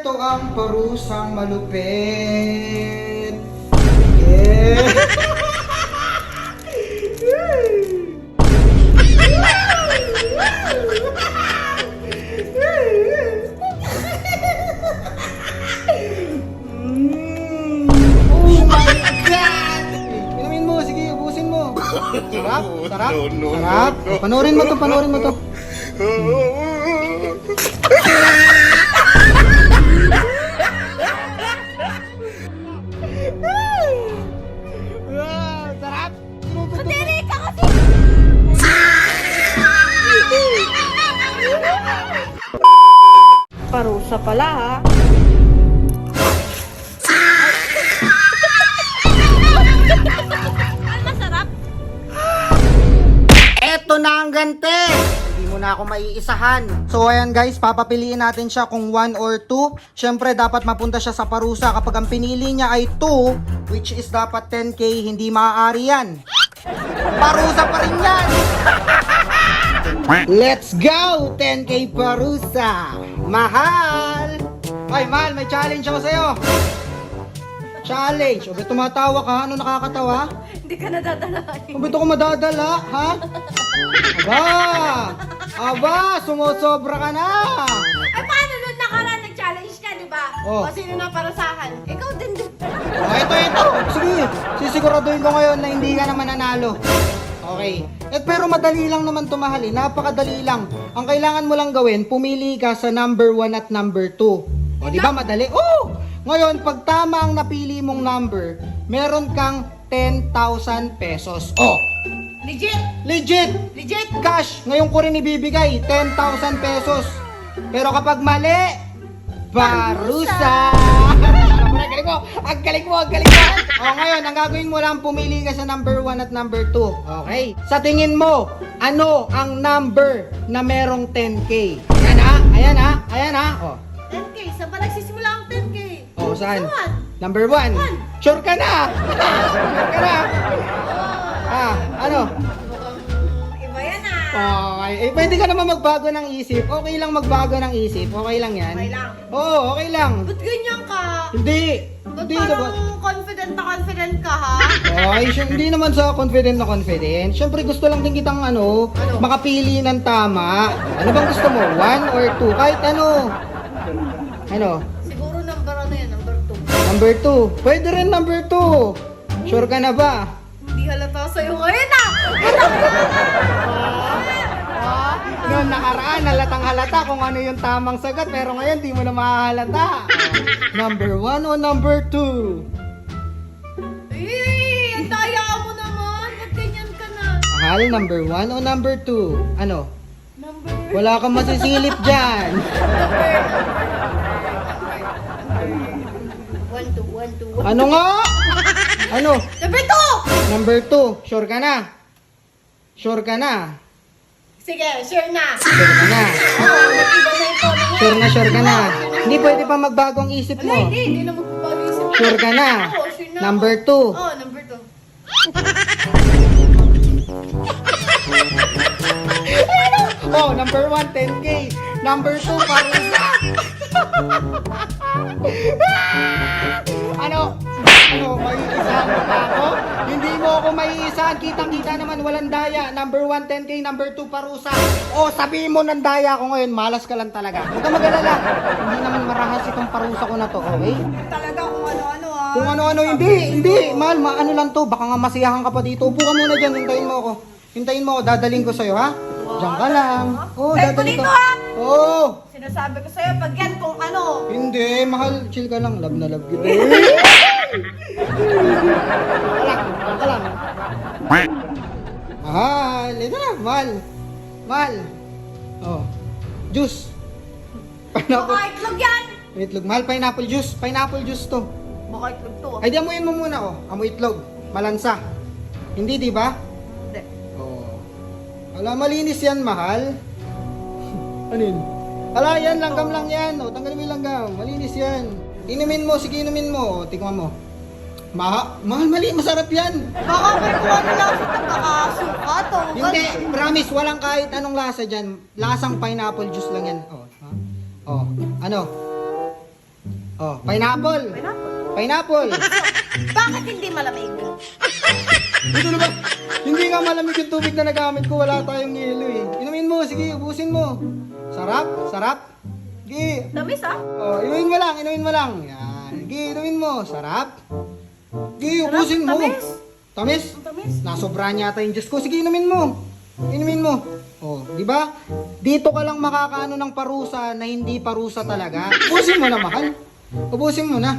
Ito ang parusang malupit. Yeah. Mm. Oh my God! Inumin mo, sige, ubusin mo. Sarap, sarap, No, no, sarap. no, no. Panoorin mo to, panoorin mo to. Wow, Parusa pala ha. Ang masarap. Eto na ang gante! Hindi mo na ako maiisahan. So ayan guys, papapiliin natin siya kung 1 or 2. Siyempre dapat mapunta siya sa parusa kapag ang pinili niya ay 2, which is dapat 10k, hindi maaari yan. Parusa pa rin yan! Let's go! 10k parusa! Mahal! Ay, mahal, may challenge ako sa'yo. Challenge. O, ba't tumatawa ka? Ano nakakatawa? Hindi ka nadadalahin. O, ba't ako madadala, ha? Aba! Aba! Sumusobra ka na! Ay, paano nun nakaraan nag-challenge ka, di ba? Oh. O sino na parasahan? Ikaw din din. O, ito, ito! Sige, sisiguraduhin ko ngayon na hindi ka na mananalo. Okay. Eh, pero madali lang naman tumahal eh. Napakadali lang. Ang kailangan mo lang gawin, pumili ka sa number 1 at number 2. O, di ba madali? Oh! Ngayon, pag tama ang napili mong number, meron kang 10,000 pesos. Oh! Legit! Legit! Legit! cash, ngayon ko rin ibibigay, 10,000 pesos. Pero kapag mali, parusa! Mo, ang galing mo, ang galing mo. O ngayon, ang gagawin mo lang, pumili ka sa number 1 at number 2. Okay? Sa tingin mo, ano ang number na merong 10k? Ayan ha, ayan ha, ayan ha. O, 10K. Saan ba nagsisimula ang 10K? o saan? Saan? Number 1. Sure ka na? sure ka na? Ah, ano? Iba yan ah. Okay. Eh, pwede ka naman magbago ng isip. Okay lang magbago ng isip. Okay lang yan. Okay lang. Oo, okay lang. Ba't ganyan ka? Hindi. Ba't Hindi na ba? parang confident na confident ka ha? Okay, sy- hindi naman sa confident na confident. Siyempre gusto lang din kitang ano, Ano? makapili ng tama. Ano bang gusto mo? One or two? Kahit ano. Ano? Siguro number ano yan? Number 2. Number two. Pwede rin number two. Sure ka na ba? Hindi halata sa'yo ngayon ah! Noong nakaraan, halatang halata kung ano yung tamang sagot. Pero ngayon, di mo na mahahalata. number one o number two? Eh, ang daya mo naman. Ba't ganyan ka na? Mahal, number one o number two? Ano? Number... Wala kang masisilip dyan. One, two, one, two. Ano nga? Ano? Number two! Number two. Sure ka na? Sure ka na? Sige, sure na. Sure ka na? Oo, mag-iba na ito. Sure na, sure ka na? Hindi pwede pa magbagong isip Wala, mo. hindi. Hindi na magbabago isip ko. Sure ka na? Oo, sure na. Number two. Oo, oh, number two. Oh, number one, 10K. Number two, parusa. ano? Ano, maiisahan mo pa ako? Hindi mo ako maiisahan. Kitang-kita naman, walang daya. Number one, 10K. Number two, parusa. Oh, sabihin mo ng daya ako ngayon. Malas ka lang talaga. Huwag ka mag-alala. Hindi naman marahas itong parusa ko na to, okay? Talaga kung ano-ano ah. Kung ano-ano, hindi, hindi. Mahal, maano lang to. Baka nga masiyahan ka pa dito. Upo ka muna dyan. Hintayin mo ako. Hintayin mo ako. Dadaling ko sa'yo, ha? Diyan ka lang. Oo, oh, ko dadaling dito, ko. ha? Oo. Oh. Sinasabi ko sa'yo, pag yan kung ano. Hindi, mahal. Chill ka lang. Love na love kita. Ka lang. Mahal. Ito na, mahal. Mahal. Oh. Juice. Pineapple. Baka itlog yan. Itlog. Mahal, pineapple juice. Pineapple juice to. Baka itlog to. Ay, di amuyin mo muna, oh. Amoy itlog. Malansa. Hindi, di ba? Hindi. Oo. Ala, malinis yan, mahal. ano yun? Ala, yan, langgam lang yan. O, tanggalin mo yung langgam. Malinis yan. Inumin mo, sige inumin mo. O, tingnan mo. Ma mahal, mali, masarap yan. Baka may kung ano lang sa pagkakasuka to. Hindi, promise, walang kahit anong lasa dyan. Lasang pineapple juice lang yan. O, ha? O, ano? Oh, pineapple. Pineapple. Pineapple. Bakit hindi malamig? Ito na ba? Hindi nga malamig yung tubig na nagamit ko. Wala tayong yelo eh. Inumin mo. Sige, ubusin mo. Sarap, sarap. Sige. Tamis ah. Oh, inumin mo lang, inumin mo lang. Yan. Sige, inumin mo. Sarap. Sige, ubusin mo. tamis. Tamis? Ang tamis. Nasobrahan yata yung Diyos ko. Sige, inumin mo. Inumin mo. Oh, di ba? Dito ka lang makakaano ng parusa na hindi parusa talaga. Ubusin mo na, mahal. Ubusin mo na.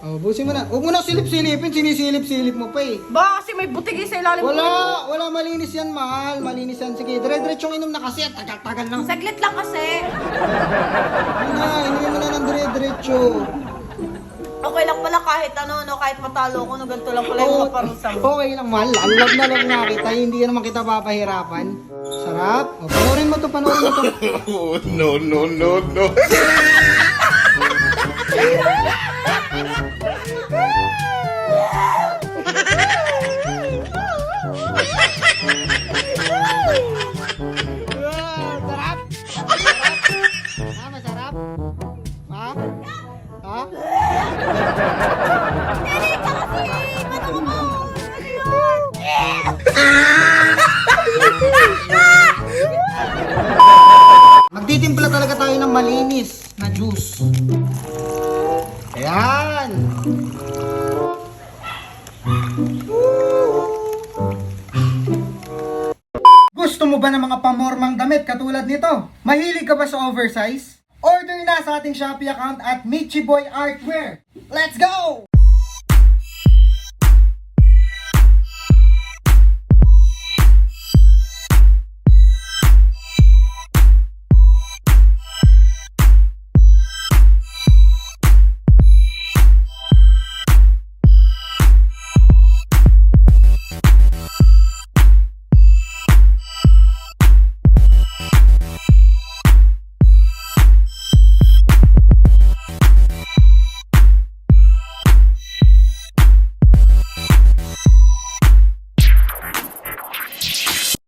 Oh, ubusin mo na. Huwag mo na silip-silipin. Sinisilip-silip mo pa eh. Ba, kasi may butig sa ilalim. Wala! Wala malinis yan, mahal. Malinis yan. Sige, dire-diretsong inom na kasi. at Tagal-tagal lang. Saglit lang kasi. Ano na, inumin mo na ng dire-diretso. Okay lang pala kahit ano, no, kahit matalo ko, no, ganito lang pala yung Oo, mga parusang. Okay lang, mahal. Ang love na love nga kita. Hindi naman kita papahirapan. Sarap. O, panoorin mo to, panoorin mo to. Oh, no, no, no, no. Magtitimpla talaga tayo ng malinis na juice. Ayan. Gusto mo ba ng mga pamormang damit katulad nito? Mahilig ka ba sa oversize? Order na sa ating Shopee account at Michi Boy Artwear. Let's go!